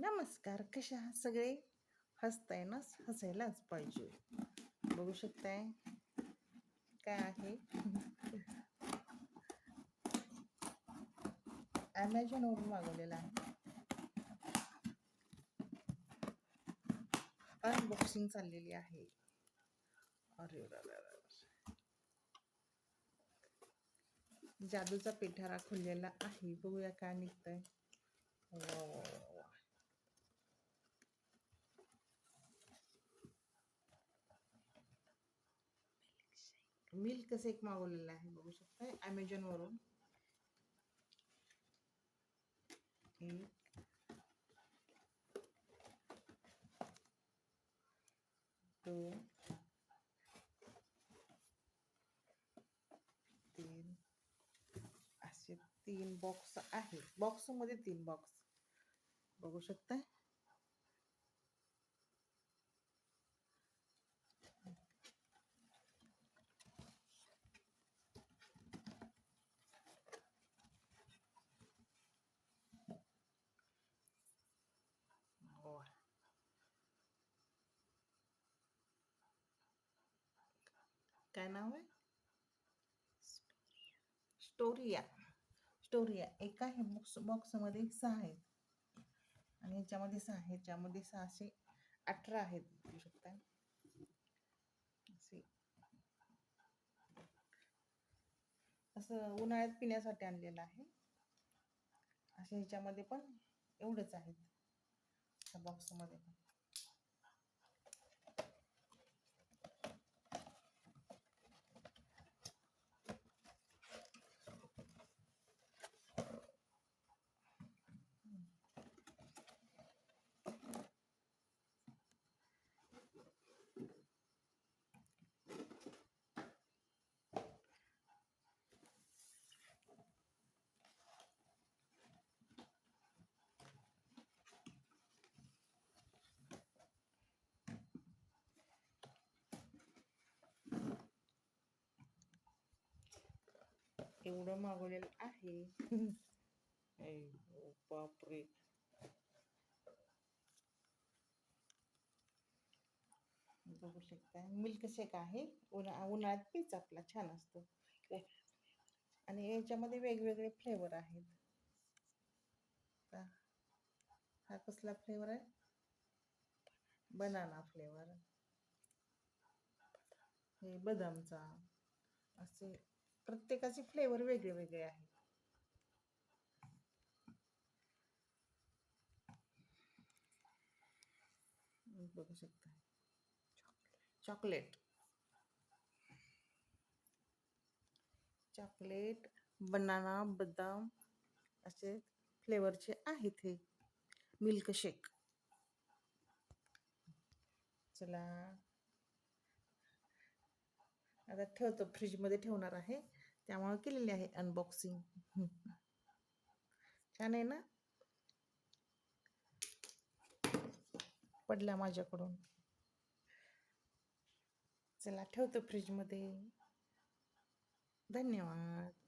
नमस्कार कशा सगळे? हसताय ना? हसायलाच पाहिजे. बघू शकताय काय आहे. ॲमेझॉनवरून मागवलेला आहे. अनबॉक्सिंग चाललेली आहे. अरे जादूचा पिठारा खुललेला आहे. बघूया काय निघतंय. मिल्क शेक मागवलेला आहे बघू शकता अमेझॉन वरून. दोन तीन. असे तीन बॉक्स आहेत. बॉक्समध्ये तीन बॉक्स बघू शकता काय नाव आहे? स्टोरिया. स्टोरिया. एका हे बॉक्स बॉक्समध्ये सहा आहेत. आणि याच्यामध्ये सहा आहेत. ज्यामध्ये सहाशे अठरा आहेत बघू शकता असं. उन्हाळ्यात पिण्यासाठी आणलेलं आहे. असे ह्याच्यामध्ये पण एवढंच आहेत. त्या बॉक्समध्ये पण. एवढं मागवलेलं आहे. बापरे. बघू शकता मिल्क शेक आहे. उन्हा उन्हाळ्यात पीच आपला. छान असतो. आणि याच्यामध्ये वेगवेगळे फ्लेवर आहेत. हा कसला फ्लेवर आहे? Banana flavour. हे बदामचा. असे प्रत्येकाचे फ्लेवर वेगळे वेगळे आहेत. बघू शकता. चॉकलेट चॉकलेट बनाना बदाम असे फ्लेवरचे आहेत हे. मिल्क शेक चला. आता ठेवतो फ्रीजमध्ये ठेवणार आहे. त्यामुळे केलेली आहे अनबॉक्सिंग छान आहे ना? पडला माझ्याकडून. चला ठेवतो फ्रीजमध्ये धन्यवाद.